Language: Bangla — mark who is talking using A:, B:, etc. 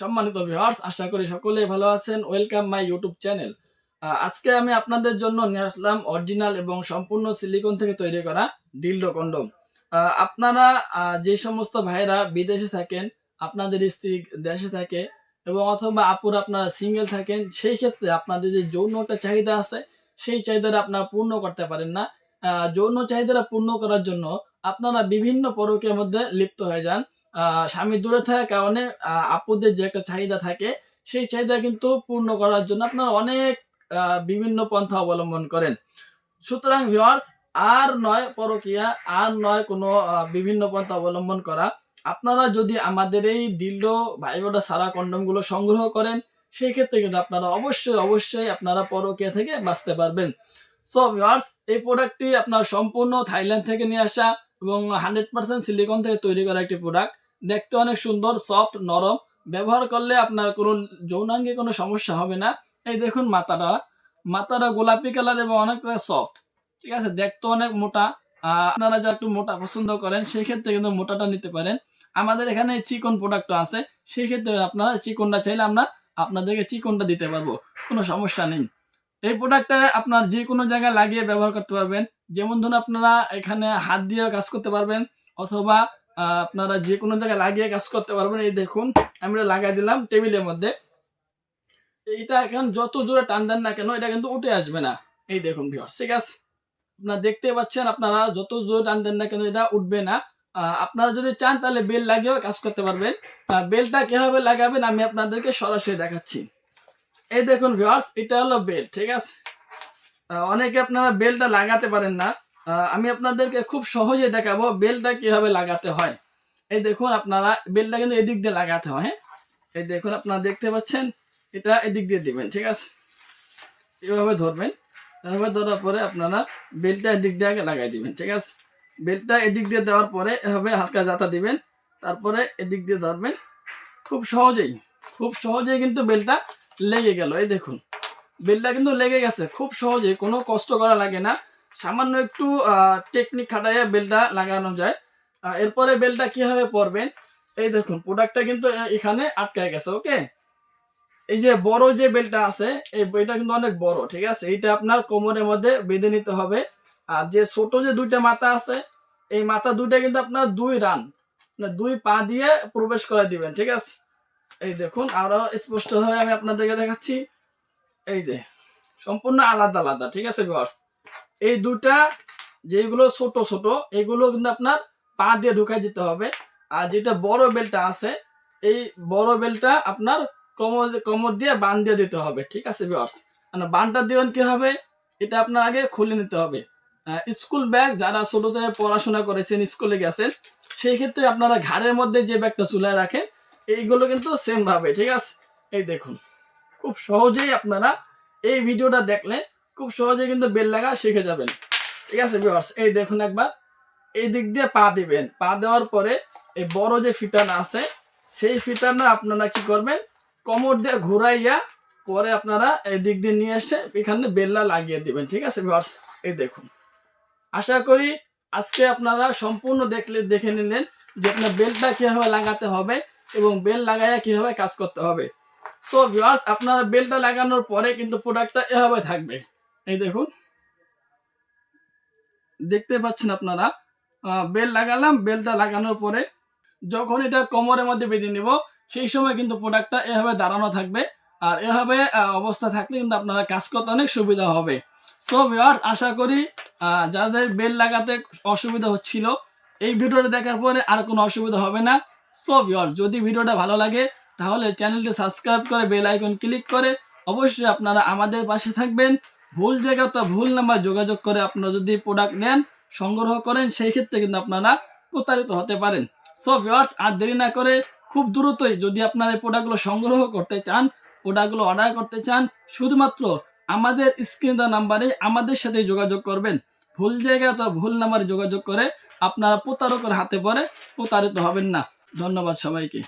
A: সম্মানিত ভিউয়ার্স আশা করি সকলেই ভালো আছেন। ওয়েলকাম মাই ইউটিউব চ্যানেল আজকে আমি আপনাদের জন্য নিয়ে আসলাম অরিজিনাল এবং সম্পূর্ণ সিলিকন থেকে তৈরি করা ডিলডো কন্ডম আপনারা যে সমস্ত ভাইরা বিদেশে থাকেন, আপনাদের স্ত্রী দেশে থাকে এবং অথবা আপুর আপনারা সিঙ্গেল থাকেন, সেই ক্ষেত্রে আপনাদের যে যৌন একটা চাহিদা আছে, সেই চাহিদাটা আপনারা পূর্ণ করতে পারেন না। যৌন চাহিদাটা পূর্ণ করার জন্য আপনারা বিভিন্ন পরকের মধ্যে লিপ্ত হয়ে যান। স্বামী দূরে থাকার কারণে আপুদের যে একটা চাহিদা থাকে, সেই চাহিদা কিন্তু পূর্ণ করার জন্য আপনারা অনেক বিভিন্ন পন্থা অবলম্বন করেন। সুতরাং ভিউয়ার্স আর নয় পরকিয়া, আর নয় কোনো বিভিন্ন পন্থা অবলম্বন করা, আপনারা যদি আমাদের এই ডিল্ডো ভাইবোটা সারা কন্ডমগুলো সংগ্রহ করেন, সেই ক্ষেত্রে কিন্তু আপনারা অবশ্যই অবশ্যই আপনারা পরকিয়া থেকে বাঁচতে পারবেন। সো ভিউয়ার্স এই প্রোডাক্টটি আপনার সম্পূর্ণ থাইল্যান্ড থেকে নিয়ে আসা এবং হান্ড্রেড পার্সেন্ট সিলিকন থেকে তৈরি করা একটি প্রোডাক্ট দেখতে অনেক সুন্দর সফট নরম। ব্যবহার করলে আপনার কোনো যৌনাঙ্গে কোনো সমস্যা হবে না। এই দেখুন মাথাটা। মাথাটা গোলাপি কালার এবং অনেকটা সফট ঠিক আছে? দেখতে অনেক মোটা। আপনারা যা একটু মোটা পছন্দ করেন, সেই ক্ষেত্রে কিন্তু মোটাটা নিতে পারেন। আমাদের এখানে চিকন প্রোডাক্ট আছে। সেই ক্ষেত্রে আপনারা চিকনটা চাইলে আমরা আপনাদেরকে চিকনটা দিতে পারব। কোনো সমস্যা নেই। এই প্রোডাক্টটা আপনার যে কোনো জায়গায় লাগিয়ে ব্যবহার করতে পারবেন। যেমন ধরুন আপনারা এখানে হাত দিয়ে কাজ করতে পারবেন, অথবা আপনারা যে কোনো জায়গায় লাগিয়ে কাজ করতে পারবেন। এই দেখুন, আমি এটা লাগাই দিলাম টেবিলের মধ্যে। এইটা এখন যত জোরে টান দেন না কেন, এটা কিন্তু উঠে আসবে না। এই দেখুন ভিউয়ার্স ঠিক আছে? আপনারা দেখতে পাচ্ছেন, আপনারা যত জোরে টান দেন না কেন, এটা উঠবে না। আপনারা যদি চান তাহলে বেল লাগিয়েও কাজ করতে পারবেন। বেলটা কীভাবে লাগাবেন আমি আপনাদেরকে সরাসরি দেখাচ্ছি। এই দেখুন ভিউয়ার্স এটা হলো বেল, ঠিক আছে? অনেকে আপনারা বেলটা লাগাতে পারেন না। আমি আপনাদেরকে খুব সহজে দেখাবো বেলটা কীভাবে লাগাতে হয়। এই দেখুন আপনারা, বেলটা কিন্তু এদিক দিয়ে লাগাতে হয় হ্যাঁ? এই দেখুন আপনারা দেখতে পাচ্ছেন, এটা এদিক দিয়ে দিবেন, ঠিক আছে? এভাবে ধরবেন, এভাবে ধরার পরে আপনারা বেলটা এদিক দিয়ে আগে লাগাই দিবেন, ঠিক আছে? বেলটা এদিক দিয়ে দেওয়ার পরে এভাবে হালকা জাতা দিবেন, তারপরে এদিক দিয়ে ধরবেন। খুব সহজেই খুব সহজেই কিন্তু বেলটা লেগে গেল, এই দেখুন। বেলটা কিন্তু লেগে গেছে। খুব সহজে, কোনো কষ্ট করা লাগে না। সামান্য একটু টেকনিক খাটাইয়া বেলটা লাগানো যায়। এরপরে বেলটা কীভাবে পরবেন? এই দেখুন প্রোডাক্টটা কিন্তু এখানে আটকায় গেছে, ওকে? এই যে বড় যে বেলটা আছে, এই বেলটা কিন্তু অনেক বড়, ঠিক আছে? এইটা আপনার কোমরের মধ্যে বেঁধে নিতে হবে। আর যে ছোট যে দুইটা মাথা আছে, এই মাথা দুইটা কিন্তু আপনার দুই রান মানে দুই পা দিয়ে প্রবেশ করে দিবেন, ঠিক আছে? এই দেখুন, আরও স্পষ্টভাবে আমি আপনাদেরকে দেখাচ্ছি। এই যে, সম্পূর্ণ আলাদা আলাদা, ঠিক আছে ভিউয়ার্স এই দুটা যেগুলো ছোট ছোট, এগুলো কিন্তু আপনার পা দিয়ে ঢুকাই দিতে হবে। আর যেটা বড় বেলটা আছে, এই বড় বেলটা আপনার কোমর কোমর দিয়ে বান দিয়ে দিতে হবে, ঠিক আছে ভিউয়ার্স মানে বানটা দিবেন কি হবে? এটা আপনার আগে খুলে নিতে হবে। স্কুল ব্যাগ যারা ছোট থেকে পড়াশোনা করেছেন স্কুলে গেছেন, সেই ক্ষেত্রে আপনারা ঘাড়ের মধ্যে যে ব্যাগটা চুলায় রাখেন, এইগুলো কিন্তু সেম ভাবে, ঠিক আছে? এই দেখুন। খুব সহজেই আপনারা এই ভিডিওটা দেখলে খুব সহজেই কিন্তু বেল লাগা শিখে যাবেন। ঠিক আছে ভিউয়ার্স এই দেখুন একবার। এই দিক দিয়ে পা দিবেন। পা দেওয়ার পরে এই বড় যে ফিতানা আছে, সেই ফিতানা আপনারা কি করবেন? কোমর দিয়ে ঘুরাইয়া পরে আপনারা এই দিক দিয়ে নিয়ে এসে এখানে বেল্লা লাগিয়ে দিবেন। ঠিক আছে ভিউয়ার্স এই দেখুন। আশা করি আজকে আপনারা সম্পূর্ণ দেখলে, দেখে নিলেন যে আপনার বেলটা কীভাবে লাগাতে হবে এবং বেল লাগাইয়া কীভাবে কাজ করতে হবে। সো ভিউয়ার্স আপনারা বেলটা লাগানোর পরে কিন্তু প্রোডাক্টটা এভাবে থাকবে। এই দেখুন। দেখতে পাচ্ছেন আপনারা? বেল লাগালাম, বেলটা লাগানোর পরে যখন এটা কোমরের মধ্যে বেঁধে নিব, সেই সময় কিন্তু প্রোডাক্টটা এভাবে দাঁড়ানো থাকবে। আর এভাবে অবস্থা থাকলে কিন্তু আপনারা কাজ করতে অনেক সুবিধা হবে। সো ভিউয়ার্স আশা করি যাদের বেল লাগাতে অসুবিধা হচ্ছিল, এই ভিডিওটা দেখার পরে আর কোনো অসুবিধা হবে না। সো ভিউয়ার্স যদি ভিডিওটা ভালো লাগে তাহলে চ্যানেলটি সাবস্ক্রাইব করে বেল আইকন ক্লিক করে অবশ্যই আপনারা আমাদের পাশে থাকবেন। ভুল জায়গা তো ভুল নাম্বার যোগাযোগ করে আপনারা যদি প্রোডাক্ট নেন, সংগ্রহ করেন, সেই ক্ষেত্রে কিন্তু আপনারা প্রতারিত হতে পারেন। সো ভিউয়ার্স আর দেরি না করে খুব দ্রুতই যদি আপনারা এই প্রোডাক্টগুলো সংগ্রহ করতে চান প্রোডাক্টগুলো অর্ডার করতে চান, শুধুমাত্র আমাদের স্ক্রিন দেওয়া নাম্বারে আমাদের সাথে যোগাযোগ করবেন। ভুল জায়গা তো ভুল নাম্বারে যোগাযোগ করে আপনারা প্রতারকের হাতে পড়ে প্রতারিত হবেন না। ধন্যবাদ সবাইকে।